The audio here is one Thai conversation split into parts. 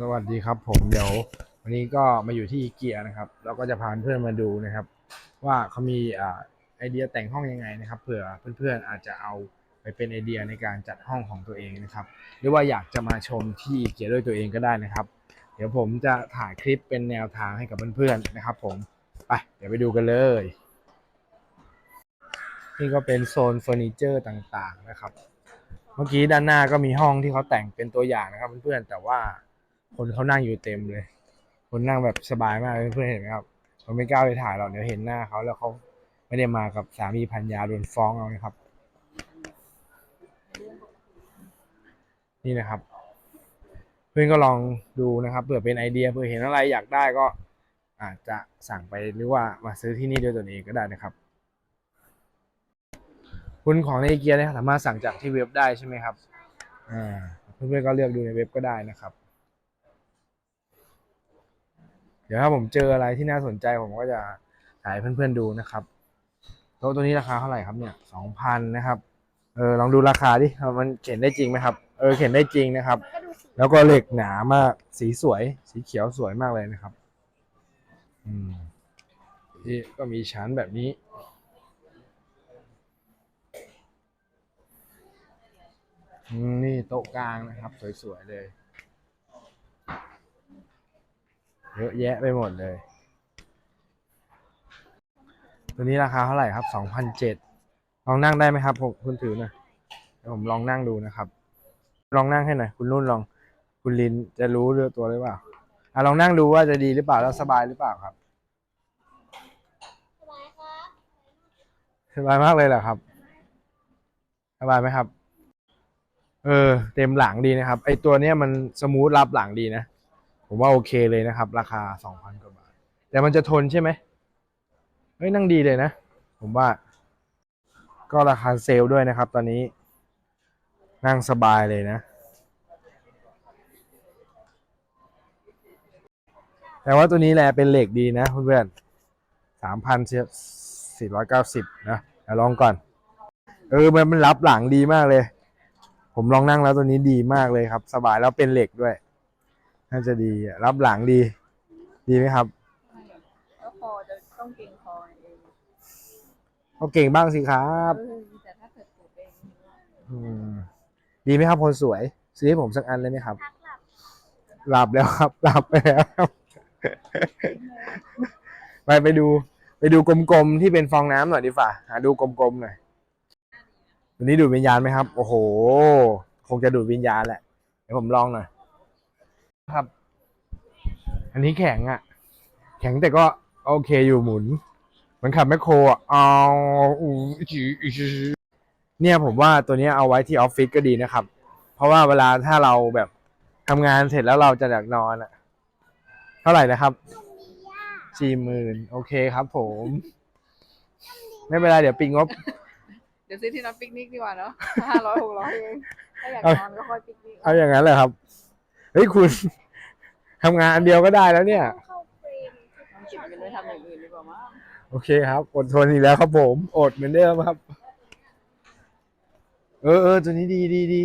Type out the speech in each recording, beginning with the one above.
สวัสดีครับผมเดี๋ยววันนี้ก็มาอยู่ที่อีเกียนะครับเราก็จะพาเพื่อนมาดูนะครับ ว่าเขามีอ่าไอเดียแต่งห้องยังไงนะครับเผื่อเพื่อนๆอาจจะเอาไปเป็นไอเดียในการจัดห้องของตัวเองนะครับ หรือว่าอยากจะมาชมที่อีเกียด้วยตัวเองก็ได้นะครับ เดี๋ยวผมจะถ่ายคลิปเป็นแนวทางให้กับเพื่อนๆนะครับ ผมไปเดี๋ยวไปดูกันเลยนี่ก็เป็นโซนเฟอร์นิเจอร์ต่างๆนะครับ เมื่อกี้ด้านหน้าก็มีห้องที่เขาแต่งเป็นตัวอย่างนะครับเพื่อนๆแต่ว่า คนเขานั่งอยู่เต็มเลย คนนั่งแบบสบายมากเลยเพื่อนเห็นไหมครับผมไม่กล้าไปถ่ายหรอกเดี๋ยวเห็นหน้าเขาแล้วเขาไม่ได้มากับสามีพันยาโดนฟ้องเอานะครับ นี่นะครับ เพื่อนก็ลองดูนะครับเผื่อเป็นไอเดียเผื่อเห็นอะไรอยากได้ก็อาจจะสั่งไปหรือว่ามาซื้อที่นี่ด้วยตนเองก็ได้นะครับ คุณของในอีเกียเนี่ยสามารถสั่งจากที่เว็บได้ใช่ไหมครับอ่าเพื่อนๆก็เลือกดูในเว็บก็ได้นะครับ เดี๋ยวถ้าผมเจออะไรที่น่าสนใจผมก็จะถ่ายเพื่อนๆดูนะครับโต๊ะตัวนี้ราคาเท่าไหร่ครับเนี่ยสองพันนะครับ เออลองดูราคาดิมันเขียนได้จริงไหมครับ เออเขียนได้จริงนะครับ แล้วก็เหล็กหนามากสีสวย สีเขียวสวยมากเลยนะครับ อืมนี่ก็มีชั้นแบบนี้อืมนี่โต๊ะกลางนะครับ สวยๆเลย เยอะแยะไปหมดเลย ตัวนี้ราคาเท่าไหร่ครับสองพันเจ็ดลองนั่งได้ไหมครับผมคุณถือหน่อยเดี๋ยวผมลองนั่งดูนะครับ ลองนั่งให้หน่อยคุณนุ่นลอง คุณลินจะรู้เรื่องตัวหรือเปล่าอะลองนั่งดูว่าจะดีหรือเปล่าแล้วสบายหรือเปล่าครับ สบายครับสบายมากเลยเหรอครับ สบายไหมครับ เออ เต็มหลังดีนะครับ ไอตัวเนี้ยมันสมูทรับหลังดีนะ ผมว่าโอเคเลยนะครับ ราคาสองพันกว่าบาท แต่มันจะทนใช่ไหมเฮ้ยนั่งดีเลยนะ ผมว่า ก็ราคาเซลล์ด้วยนะครับ ตอนนี้ นั่งสบายเลยนะ แต่ว่าตัวนี้แหละเป็นเหล็กดีนะเพื่อนๆสามพันสี่ร้อยเก้าสิบนะเดี๋ยวลองก่อน เออมันมันรับหลังดีมากเลย ผมลองนั่งแล้วตัวนี้ดีมากเลยครับ สบายแล้วเป็นเหล็กด้วย น่าจะดีอะรับหลังดี ดีไหมครับก็คอจะต้องเก่งคอเองเขาเก่งบ้างสิครับเออแต่ถ้าเกิดปลูกเองอืมดีไหมครับคนสวย ซื้อให้ผมสักอันเลยไหมครับพักหลับหลับแล้วครับหลับไปแล้วครับไปไปดู ไปดูกลมๆที่เป็นฟองน้ำหน่อยดีฝ่าหาดูกลมๆหน่อยตัวนี้ดูดวิญญาณไหมครับ โอ้โห คงจะดูดวิญญาณแหละเดี๋ยวผมลองหน่อย ครับ อันนี้แข็งอะ แข็งแต่ก็โอเคอยู่หมุนเหมือนขับแมคโครอะเอาอู้จื้อจื้อเนี่ยผมว่าตัวเนี้ยเอาไว้ที่ออฟฟิศก็ดีนะครับ เพราะว่าเวลาถ้าเราแบบทำงานเสร็จแล้วเราจะอยากนอนอะ เท่าไหร่นะครับสี่หมื่นโอเคครับผม ไม่เป็นไรเดี๋ยวปิดงบ เดี๋ยวซื้อที่นอนปิกนิกดีกว่าเนาะห้าร้อยหกร้อยเองถ้าอยากเอานอนก็ค่อยปิกนิก เอาอย่างนั้นเลยครับ เฮ้ยคุณ ทำงานอันเดียวก็ได้แล้วเนี่ยเข้าเฟรมต้องเก็บเงินไว้ทำอย่างอื่นดีกว่ามั้งโอเคครับ อดทนอีกแล้วครับผม อดเหมือนเดิมครับ เออเออตัวนี้ดีดีดี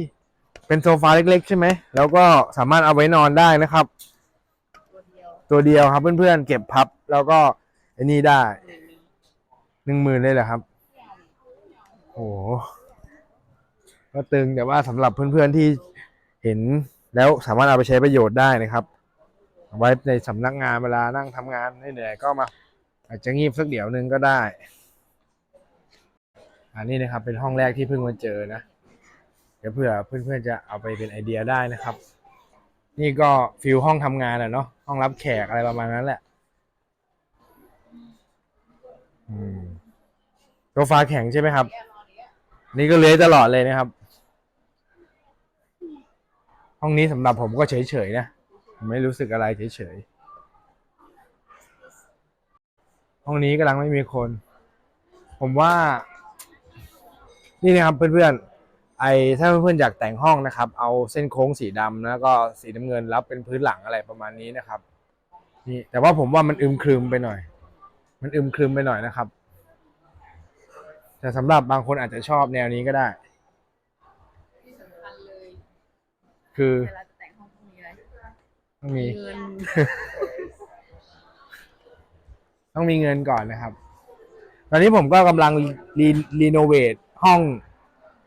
เป็นโซฟาเล็ก ๆ ใช่ไหม แล้วก็สามารถเอาไว้นอนได้นะครับ ตัวเดียวตัวเดียวครับเพื่อนๆ เก็บพับ แล้วก็ไอ้นี่ได้หนึ่งหนึ่งหนึ่งหมื่นเลยเหรอครับ โอ้โหก็ตึงแต่ว่าสำหรับเพื่อนๆที่เห็น แล้วสามารถเอาไปใช้ประโยชน์ได้นะครับ ไว้ในสำนักงานเวลานั่งทำงานเหนื่อยก็มา อาจจะงีบสักเดี๋ยวนึงก็ได้ อันนี้นะครับเป็นห้องแรกที่เพิ่งมาเจอนะเดี๋ยวเผื่อเพื่อนๆจะเอาไปเป็นไอเดียได้นะครับ นี่ก็ฟิลห้องทำงานอะเนาะห้องรับแขกอะไรประมาณนั้นแหละโซฟาแข็งใช่ไหมครับ นี่ก็เลื้อยตลอดเลยนะครับ ห้องนี้สำหรับผมก็เฉยๆนะไม่รู้สึกอะไรเฉยๆห้องนี้กำลังไม่มีคน ผมว่า นี่นะครับเพื่อนๆไอถ้าเพื่อนๆอยากแต่งห้องนะครับ เอาเส้นโค้งสีดำแล้วก็สีน้ำเงินรับเป็นพื้นหลังอะไรประมาณนี้นะครับ นี่แต่ว่าผมว่ามันอึมครึมไปหน่อย มันอึมครึมไปหน่อยนะครับ แต่สำหรับบางคนอาจจะชอบแนวนี้ก็ได้ ที่สำ คัญเลยคือเวลาจะแต่งห้องพวกนี้อะไรต้องมี เงินต้องมีเงินก่อนนะครับ ตอนนี้ผมก็กำลังรีรีโนเวทห้อง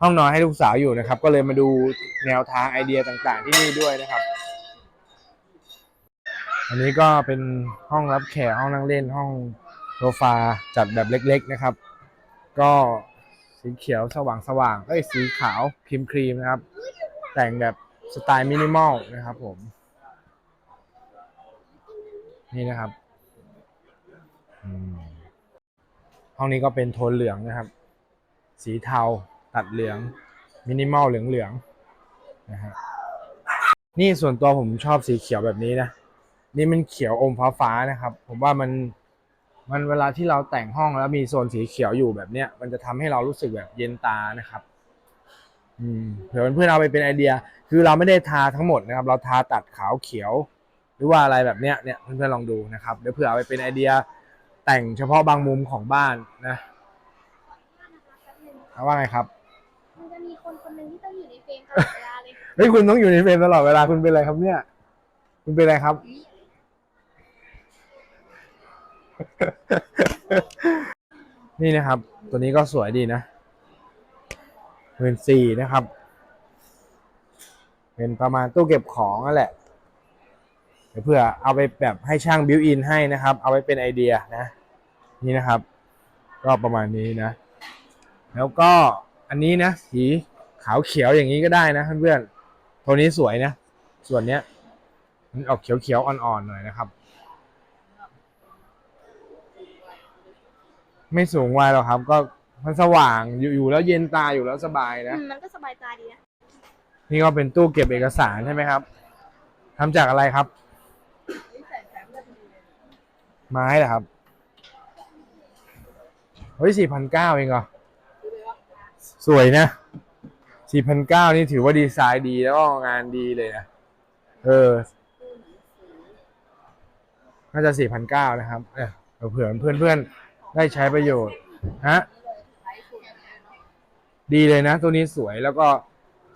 ห้องนอนให้ลูกสาวอยู่นะครับ ก็เลยมาดูแนวทางไอเดียต่างๆ ที่นี่ด้วยนะครับ อันนี้ก็เป็นห้องรับแขกห้องนั่งเล่นห้องโซฟาจัดแบบเล็ก ๆนะครับ ก็สีเขียวสว่างๆเอ้ยสีขาวครีมครีมๆนะครับ แต่งแบบ สไตล์มินิมอลนะครับผม นี่นะครับห้องนี้ก็เป็นโทนเหลืองนะครับ สีเทาตัดเหลือง มินิมอลเหลืองๆนะฮะนี่ส่วนตัวผมชอบสีเขียวแบบนี้นะ นี่มันเขียวอมฟ้าฟ้าๆนะครับ ผมว่ามันมันเวลาที่เราแต่งห้องแล้วมีโซนสีเขียวอยู่แบบเนี้ยมันจะทำให้เรารู้สึกแบบเย็นตานะครับ อืมเผื่อเพื่อนๆเอาไปเป็นไอเดีย คือเราไม่ได้ทาทั้งหมดนะครับ เราทาตัดขาวเขียว หรือว่าอะไรแบบเนี้ยเนี่ยเพื่อนๆลองดูนะครับเดี๋ยวเผื่อเอาไปเป็นไอเดียแต่งเฉพาะบางมุมของบ้านนะเอาว่าไงครับมันจะมีคนคนหนึ่งที่ต้องอยู่ในเฟรมตลอดเวลาเลยเฮ้ยคุณต้องอยู่ในเฟรมตลอดเวลาคุณเป็นอะไรครับเนี่ย คุณเป็นอะไรครับ นี่นะครับ ตัวนี้ก็สวยดีนะ หมื่นสี่นะครับ เป็นประมาณตู้เก็บของนั่นแหละเดี๋ยวเพื่อเอาไปแบบให้ช่างบิวอินให้นะครับ เอาไว้เป็นไอเดียนะ นี่นะครับ ก็ประมาณนี้นะ แล้วก็อันนี้นะสีขาวเขียวอย่างนี้ก็ได้นะเพื่อนๆตัวนี้สวยนะ ส่วนเนี้ยมันออกเขียวๆอ่อนๆหน่อยนะครับ ไม่สูงวัยหรอกครับก็ มันสว่างอยู่อยู่แล้วเย็นตาอยู่แล้วสบายนะ อืมมันก็สบายตาดีนะนี่ก็เป็นตู้เก็บเอกสารใช่ไหมครับทำจากอะไรครับ ไม้เหรอครับ เฮ้ยสี่พันเก้าเองเหรอ สวยนะสี่พันเก้านี่ถือว่าดีไซน์ดีแล้วก็งานดีเลยนะ เออ น่าจะสี่พันเก้านะครับ เออเผื่อเพื่อนเพื่อนๆได้ใช้ประโยชน์ ฮะ ดีเลยนะ ตัวนี้สวยแล้วก็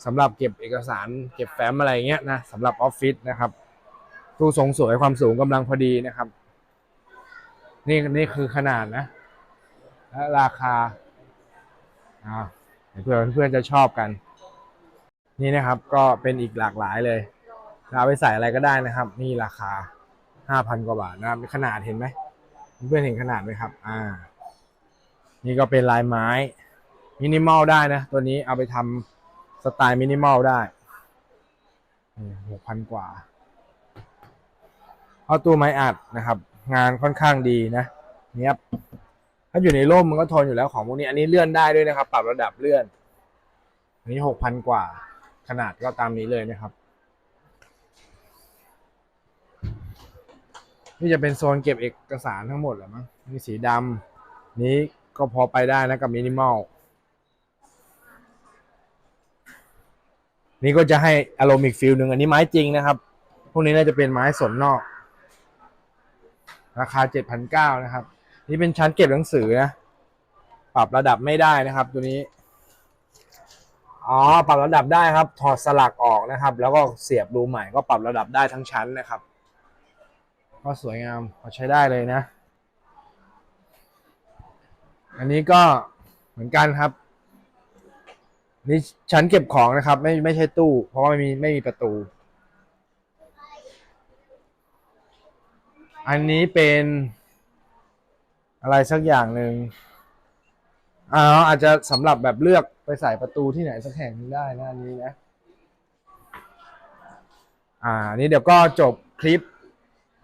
สำหรับเก็บเอกสาร เก็บแฟ้มอะไรเงี้ยนะสำหรับออฟฟิศนะครับตู้ทรงสวยความสูงกำลังพอดีนะครับ นี่นี่คือขนาดนะ และราคาอ่าเพื่อนเพื่อนๆจะชอบกัน นี่นะครับก็เป็นอีกหลากหลายเลยเอาไปใส่อะไรก็ได้นะครับ นี่ราคาห้าพันกว่าบาทนะครับขนาดเห็นไหมเพื่อนเห็นขนาดไหมครับ อ่า นี่ก็เป็นลายไม้ มินิมอลได้นะ ตัวนี้เอาไปทำสไตล์มินิมอลได้หกพันกว่าเอาตู้ไม้อัดนะครับ งานค่อนข้างดีนะเนี้ยบถ้าอยู่ในร่มมันก็ทนอยู่แล้วของพวกนี้อันนี้เลื่อนได้ด้วยนะครับ ปรับระดับเลื่อน อันนี้หกพันกว่า ขนาดก็ตามนี้เลยนะครับ นี่จะเป็นโซนเก็บเอกสารทั้งหมดแหละมั้งนี่สีดำนี้ก็พอไปได้นะกับมินิมอล นี่ก็จะให้อารมณ์อีกฟิลหนึ่งอันนี้ไม้จริงนะครับ พวกนี้น่าจะเป็นไม้สนนอก ราคาเจ็ดพันเก้านะครับ นี่เป็นชั้นเก็บหนังสือนะ ปรับระดับไม่ได้นะครับ ตัวนี้ อ๋อ ปรับระดับได้ครับ ถอดสลักออกนะครับ แล้วก็เสียบรูใหม่ก็ปรับระดับได้ทั้งชั้นนะครับ ก็สวยงามพอใช้ได้เลยนะ อันนี้ก็เหมือนกันครับ นี่ชั้นเก็บของนะครับ ไม่ไม่ใช่ตู้ เพราะว่าไม่มีไม่มีประตู อันนี้เป็นอะไรสักอย่างหนึ่งอ่าอาจจะสำหรับแบบเลือกไปใส่ประตูที่ไหนสักแห่งได้นะอันนี้นะ อ่านนี้เดี๋ยวก็จบคลิป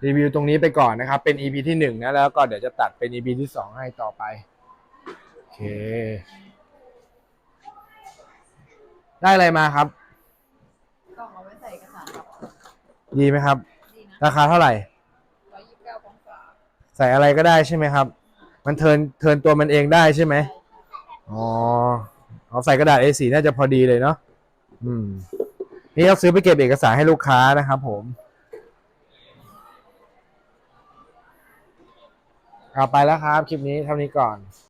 รีวิวตรงนี้ไปก่อนนะครับ เป็น EP ที่หนึ่งนะ แล้วก็เดี๋ยวจะตัดเป็น EP ที่สองให้ต่อไป โอเค ได้อะไรมาครับ กล่องเอาไว้ใส่เอกสารครับดีไหมครับ ดีนะราคาเท่าไหร่ ร้อยยี่สิบเก้าองศาใส่อะไรก็ได้ใช่ไหมครับ มันเทิร์นเทิร์นตัวมันเองได้ใช่ไหมอ๋อเอาใส่กระดาษ A4 น่าจะพอดีเลยเนาะอืม นี่เราซื้อไปเก็บเอกสารให้ลูกค้านะครับผมเอาไปแล้วครับ คลิปนี้เท่านี้ก่อน